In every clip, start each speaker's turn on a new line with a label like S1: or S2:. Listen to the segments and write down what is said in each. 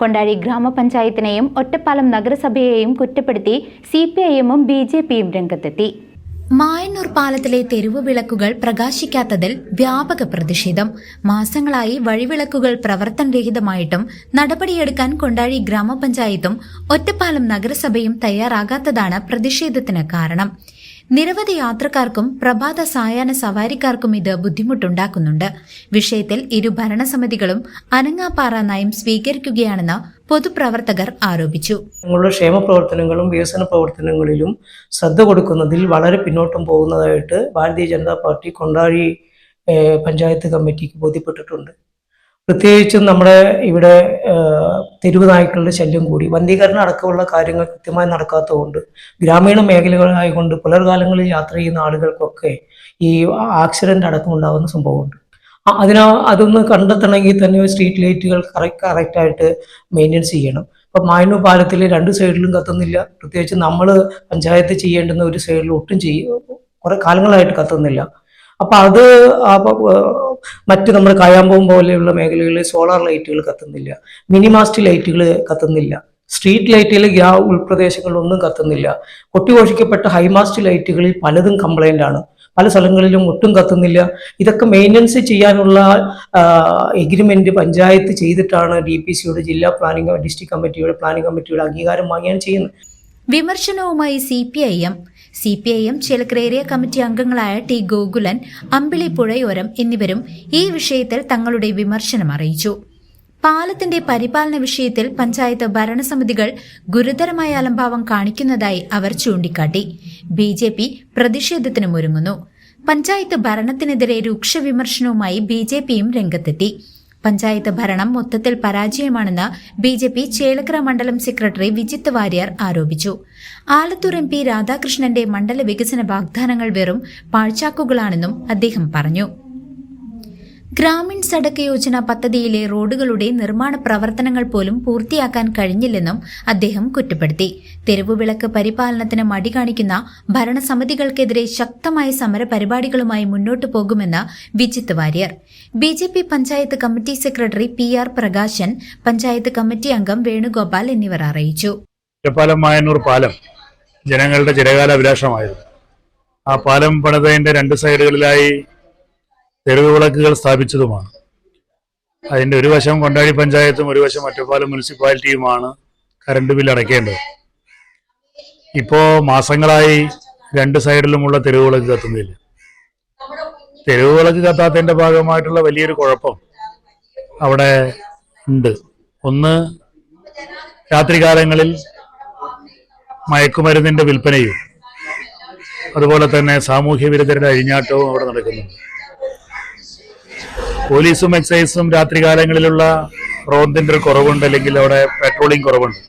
S1: കൊണ്ടാഴി ഗ്രാമപഞ്ചായത്തിനെയും ഒറ്റപ്പാലം നഗരസഭയെയും കുറ്റപ്പെടുത്തി സി പി ഐ എമ്മും ബി ജെ പിയും രംഗത്തെത്തി. മായന്നൂർ പാലത്തിലെ തെരുവ് വിളക്കുകൾ പ്രകാശിക്കാത്തതിൽ വ്യാപക പ്രതിഷേധം. മാസങ്ങളായി വഴിവിളക്കുകൾ പ്രവർത്തനരഹിതമായിട്ടും നടപടിയെടുക്കാൻ കൊണ്ടാഴി ഗ്രാമപഞ്ചായത്തും ഒറ്റപ്പാലം നഗരസഭയും തയ്യാറാകാത്തതാണ് പ്രതിഷേധത്തിന് കാരണം. നിരവധി യാത്രക്കാർക്കും പ്രഭാത സായാഹ്ന സവാരിക്കാർക്കും ഇത് ബുദ്ധിമുട്ടുണ്ടാക്കുന്നുണ്ട്. വിഷയത്തിൽ ഇരു ഭരണസമിതികളും അനങ്ങാപ്പാറ നയം സ്വീകരിക്കുകയാണെന്ന് പൊതുപ്രവർത്തകർ ആരോപിച്ചു.
S2: ഞങ്ങളുടെ ക്ഷേമ പ്രവർത്തനങ്ങളും വികസന പ്രവർത്തനങ്ങളിലും ശ്രദ്ധ കൊടുക്കുന്നതിൽ വളരെ പിന്നോട്ടം പോകുന്നതായിട്ട് ഭാരതീയ ജനതാ പാർട്ടി കൊണ്ടാഴി പഞ്ചായത്ത് കമ്മിറ്റിക്ക് ബോധ്യപ്പെട്ടിട്ടുണ്ട്. പ്രത്യേകിച്ചും നമ്മുടെ ഇവിടെ തെരുവ് നായ്ക്കളുടെ ശല്യം കൂടി വന്ധീകരണം അടക്കമുള്ള കാര്യങ്ങൾ കൃത്യമായി നടക്കാത്തതുകൊണ്ട് ഗ്രാമീണ മേഖലകളായതുകൊണ്ട് പുലർകാലങ്ങളിൽ യാത്ര ചെയ്യുന്ന ആളുകൾക്കൊക്കെ ഈ ആക്സിഡന്റ് അടക്കം ഉണ്ടാകുന്ന സംഭവമുണ്ട് അതിനാ അതൊന്ന് കണ്ടെത്തണമെങ്കിൽ തന്നെ സ്ട്രീറ്റ് ലൈറ്റുകൾ കറക്റ്റ് കറക്റ്റായിട്ട് മെയിന്റെനൻസ് ചെയ്യണം. ഇപ്പം മായനൂർ പാലത്തിൽ രണ്ട് സൈഡിലും കത്തുന്നില്ല. പ്രത്യേകിച്ച് നമ്മൾ പഞ്ചായത്ത് ചെയ്യേണ്ടുന്ന ഒരു സൈഡിൽ ഒട്ടും ചെയ്യും കുറേ കാലങ്ങളായിട്ട് കത്തുന്നില്ല. അപ്പം അത് മറ്റ് നമ്മൾ കായാമ്പം പോലെയുള്ള മേഖലകളിൽ സോളാർ ലൈറ്റുകൾ കത്തുന്നില്ല. മിനിമാസ്റ്റ് ലൈറ്റുകൾ കത്തുന്നില്ല. സ്ട്രീറ്റ് ലൈറ്റുകൾ ഗ്രാ ഉൾപ്രദേശങ്ങളിലൊന്നും കത്തുന്നില്ല. കൊട്ടിഘോഷിക്കപ്പെട്ട ഹൈമാസ്റ്റ് ലൈറ്റുകളിൽ പലതും കംപ്ലൈന്റ് ആണ്. പല സ്ഥലങ്ങളിലും ഒട്ടും കത്തുന്നില്ല. ഇതൊക്കെ മെയിന്റനൻസ് ചെയ്യാനുള്ള എഗ്രിമെന്റ് പഞ്ചായത്ത് ചെയ്തിട്ടാണ് ഡി പി സിയുടെ ജില്ലാ പ്ലാനിംഗ് ഡിസ്ട്രിക്ട് കമ്മിറ്റിയുടെ പ്ലാനിംഗ് കമ്മിറ്റിയുടെ അംഗീകാരം വാങ്ങിയാണ് ചെയ്യുന്നത്.
S1: വിമർശനവുമായി C P I M C P I M Chelakkara area committee അംഗങ്ങളായ ടി ഗോകുലൻ അമ്പിളി പുഴയോരം എന്നിവരും ഈ വിഷയത്തിൽ തങ്ങളുടെ വിമർശനം അറിയിച്ചു. പാലത്തിന്റെ പരിപാലന വിഷയത്തിൽ പഞ്ചായത്ത് ഭരണസമിതികൾ ഗുരുതരമായ അലംഭാവം കാണിക്കുന്നതായി അവർ ചൂണ്ടിക്കാട്ടി. ബി ജെ പി പ്രതിഷേധത്തിനുമൊരുങ്ങുന്നു പഞ്ചായത്ത് ഭരണത്തിനെതിരെ രൂക്ഷ വിമർശനവുമായി ബി ജെ പിയും രംഗത്തെത്തി. പഞ്ചായത്ത് ഭരണം മൊത്തത്തിൽ പരാജയമാണെന്ന് ബി ജെ പി ചേലക്കര മണ്ഡലം സെക്രട്ടറി വിജിത്ത് വാര്യർ ആരോപിച്ചു. ആലത്തൂർ എം പി രാധാകൃഷ്ണന്റെ മണ്ഡല വികസന വാഗ്ദാനങ്ങൾ വെറും പാഴ്ചാക്കുകളാണെന്നും അദ്ദേഹം പറഞ്ഞു. ഗ്രാമീൺ സടക്ക് യോജന പദ്ധതിയിലെ റോഡുകളുടെ നിർമ്മാണ പ്രവർത്തനങ്ങൾ പോലും പൂർത്തിയാക്കാൻ കഴിഞ്ഞില്ലെന്നും അദ്ദേഹം കുറ്റപ്പെടുത്തി. തെരുവുവിളക്ക് പരിപാലനത്തിന് മടി കാണിക്കുന്ന ഭരണസമിതികൾക്കെതിരെ ശക്തമായ സമരപരിപാടികളുമായി മുന്നോട്ടു പോകുമെന്ന് Vijith Warrier. B J P panchayat committee secretary P R Prakashan panchayat committee അംഗം വേണുഗോപാൽ എന്നിവർ അറിയിച്ചു.
S3: പാലം ജനങ്ങളുടെ ചിരകാല അഭിലാഷമായിരുന്നു ആ പാലം പണിതതിന്റെ രണ്ട് സൈഡുകളിലായി തെരുവ് വിളക്കുകൾ സ്ഥാപിച്ചതുമാണ്. അതിന്റെ ഒരു വശം കൊണ്ടാടി പഞ്ചായത്തും ഒരു വശം ഒറ്റപ്പാലം മുനിസിപ്പാലിറ്റിയുമാണ് കറണ്ട് ബില്ല് അടയ്ക്കേണ്ടത്. ഇപ്പോ മാസങ്ങളായി രണ്ട് സൈഡിലുമുള്ള തെരുവ് വിളക്ക് കത്തുന്നില്ല. തെരുവ് വിളക്ക് കത്താത്തതിന്റെ ഭാഗമായിട്ടുള്ള വലിയൊരു കുഴപ്പം അവിടെ ഉണ്ട്. ഒന്ന് രാത്രികാലങ്ങളിൽ മയക്കുമരുന്നിന്റെ വിൽപ്പനയും അതുപോലെ തന്നെ സാമൂഹ്യ വിരുദ്ധരുടെ അഴിഞ്ഞാട്ടവും അവിടെ നടക്കുന്നുണ്ട്. പോലീസും എക്സൈസും രാത്രികാലങ്ങളിലുള്ള റോന്തിന്റെ ഒരു കുറവുണ്ട് അല്ലെങ്കിൽ അവിടെ പെട്രോളിംഗ് കുറവുണ്ട്.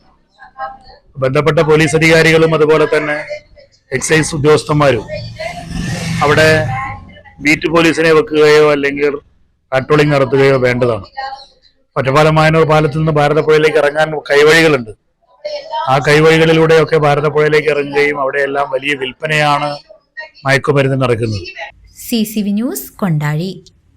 S3: ബന്ധപ്പെട്ട പോലീസ് അധികാരികളും അതുപോലെ തന്നെ എക്സൈസ് ഉദ്യോഗസ്ഥന്മാരും അവിടെ ബീറ്റ് പോലീസിനെ വെക്കുകയോ അല്ലെങ്കിൽ പാട്രോളിംഗ് നടത്തുകയോ വേണ്ടതാണ്. ഒറ്റപ്പാലം മായനൂർ പാലത്തിൽ നിന്ന് ഭാരതപ്പുഴയിലേക്ക് ഇറങ്ങാൻ കൈവഴികളുണ്ട്. ആ കൈവഴികളിലൂടെയൊക്കെ ഭാരതപ്പുഴയിലേക്ക് ഇറങ്ങുകയും അവിടെയെല്ലാം വലിയ വിൽപ്പനയാണ് മയക്കുമരുന്ന് നടക്കുന്നത്.
S1: C C V news Kondazhi.